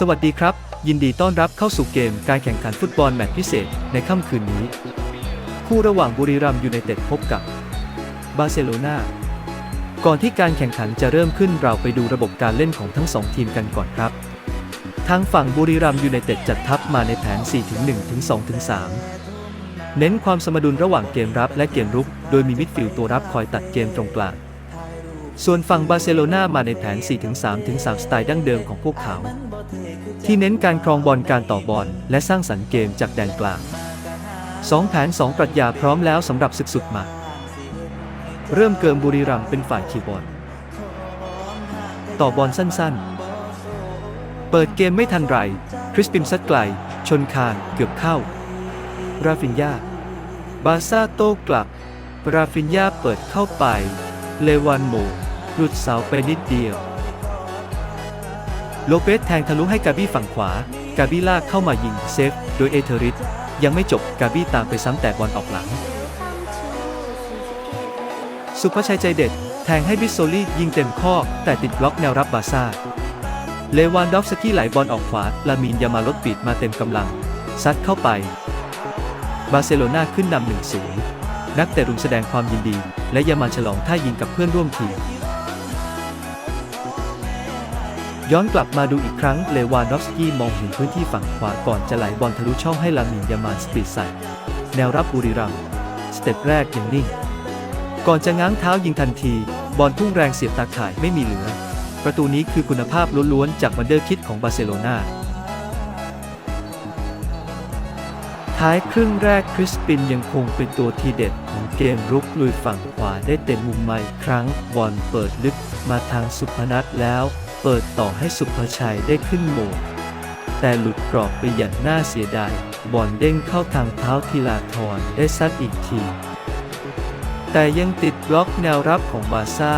สวัสดีครับ ยินดีต้อนรับเข้าสู่เกมการแข่งขันฟุตบอลแมตช์พิเศษในค่ำคืนนี้ คู่ระหว่างบุรีรัมย์ยูไนเต็ดพบกับบาร์เซโลนาก่อนที่การแข่งขันจะเริ่มขึ้นเราไปดูระบบการเล่นของทั้งสองทีมกันก่อนครับ ทางฝั่งบุรีรัมย์ยูไนเต็ดจัดทัพมาในแผน 4-1 ถึง2-3เน้นความสมดุลระหว่างเกมรับและเกมรุก โดยมีมิดฟิลด์ตัวรับคอยตัดเกมตรงกลาง ส่วนฝั่งบาร์เซโลนามาในแผน 4-3-3 สไตล์ดั้งเดิมของพวกเขา ที่เน้นการครองบอลการต่อบอล และสร้างสรรค์เกมจากแดนกลาง 2 แผน 2 ปรัชญาพร้อมแล้วสำหรับศึกสุดมัดเริ่มเกิมบุรีรัมเป็นฝ่ายขี่บอล ต่อบอลสั้นๆ เปิดเกมไม่ทันไร คริสปิมซัดไกล ชนคานเกือบเข้า ราฟินยาบาซ่าโต้กลับ ราฟินยาเปิดเข้าไป เลวันโม หลุดเสาไปนิดเดียว โลเปสแทงทะลุให้กาบี้ฝั่งขวา กาบี้ลากเข้ามายิงเซฟ โดยเอเทอริสยังไม่จบกาบี้ตามไปซ้ำแต่บอลออกหลัง สุภชัยใจเด็ด แทงให้บิสโซลี่ยิงเต็มข้อ แต่ติดบล็อกแนวรับบาซ่า เลวานดอฟสกี้ไหลบอลออกขวา ลามินยามาลดปีดมาเต็มกำลัง ซัดเข้าไป บาร์เซโลนาขึ้นนำ1-0นักเตะรุมแสดงความยินดี และยามาฉลองท่ายิงกับเพื่อนร่วมทีม ย้อนกลับมาดูอีกครั้ง เลวานอฟสกี้มองเห็นพื้นที่ฝั่งขวาก่อนจะไหลบอลทะลุช่องให้ลามินยามานสปีดใส่แนวรับบุรีรัมย์สเต็ปแรกยังนิ่ง ก่อนจะง้างเท้ายิงทันที บอลพุ่งแรงเสียบตาข่ายไม่มีเหลือ ประตูนี้คือคุณภาพล้วนๆ จากวันเดอร์คิดของบาร์เซโลนาท้ายครึ่งแรกคริสปินยังคงเป็นตัวทีเด็ดของเกมรุกลุยฝั่งขวาได้เต็มมุมใหม่ครั้งบอลเปิดลึกมาทางสุพนัทแล้ว เปิดต่อให้สุภชัยได้ขึ้นโหมงแต่หลุดกรอบไปอย่างน่าเสียดาย บอลเด้งเข้าทางเท้าทีลาทรได้ซัดอีกที แต่ยังติดบล็อกแนวรับของบาซ่า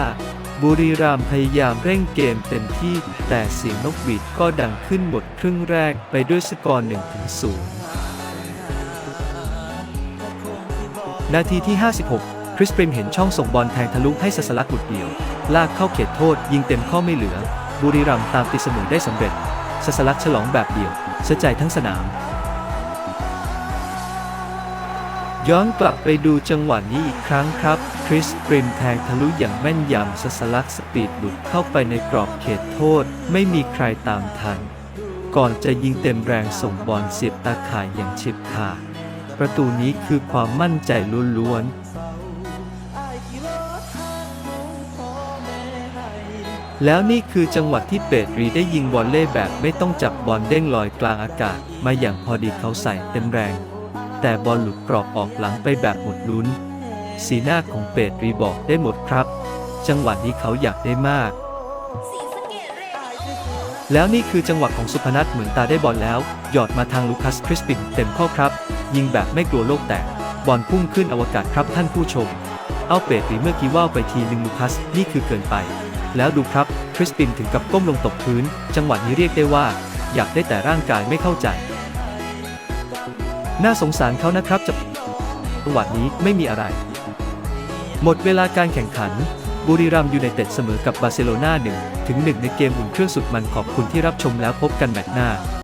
บุรีรัมพยายามเร่งเกมเต็มที่ แต่เสียงนกหวีดก็ดังขึ้นหมดครึ่งแรกไปด้วยสกอร์1-0นาทีที่ 56 คริสเปรมเห็นช่องส่งบอลแทงทะลุให้สสลักหลุดเดียว ลากเข้าเขตโทษยิงเต็มข้อไม่เหลือ บุรีรัมย์ตามตีเสมอได้สำเร็จสสลักฉลองแบบเดียวเสียใจทั้งสนาม ย้อนกลับไปดูจังหวะนี้อีกครั้งครับ คริสปริมแทงทะลุอย่างแม่นยำสสลักสปีดหลุดเข้าไปในกรอบเขตโทษ ไม่มีใครตามทัน ก่อนจะยิงเต็มแรงส่งบอลเสียบตาข่ายอย่างเฉิบขาดประตูนี้คือความมั่นใจล้วนๆ แล้วนี่คือจังหวะที่เปดรีได้ยิงวอลเล่แบบไม่ต้องจับบอลเด้งลอยกลางอากาศ มาอย่างพอดีเขาใส่เต็มแรง แต่บอลหลุดกรอบออกหลังไปแบบหมดลุ้น สีหน้าของเปดรีบอกได้หมดครับ จังหวะนี้เขาอยากได้มาก แล้วนี่คือจังหวะของสุพนัทเหมือนตาได้บอลแล้ว หยอดมาทางลูคัสคริสปินเต็มข้อครับ ยิงแบบไม่กลัวโลกแตกบอลพุ่งขึ้นอวกาศครับท่านผู้ชม เอาเปรตหรือเมื่อกี้ว่าวไปทีหนึ่งลูคัสนี่คือเกินไป แล้วดูครับคริสปินถึงกับก้มลงตกพื้น จังหวะนี้เรียกได้ว่า อยากได้แต่ร่างกายไม่เข้าใจ น่าสงสารเขานะครับจะจังหวะนี้ไม่มีอะไร หมดเวลาการแข่งขัน บุรีรัมยูไนเต็ดเสมอกับบาร์เซโลนาหนึ่งถึงหนึ่งในเกมอุ่นเครื่องสุดมันขอบคุณที่รับชมแล้วพบกันแมตช์หน้า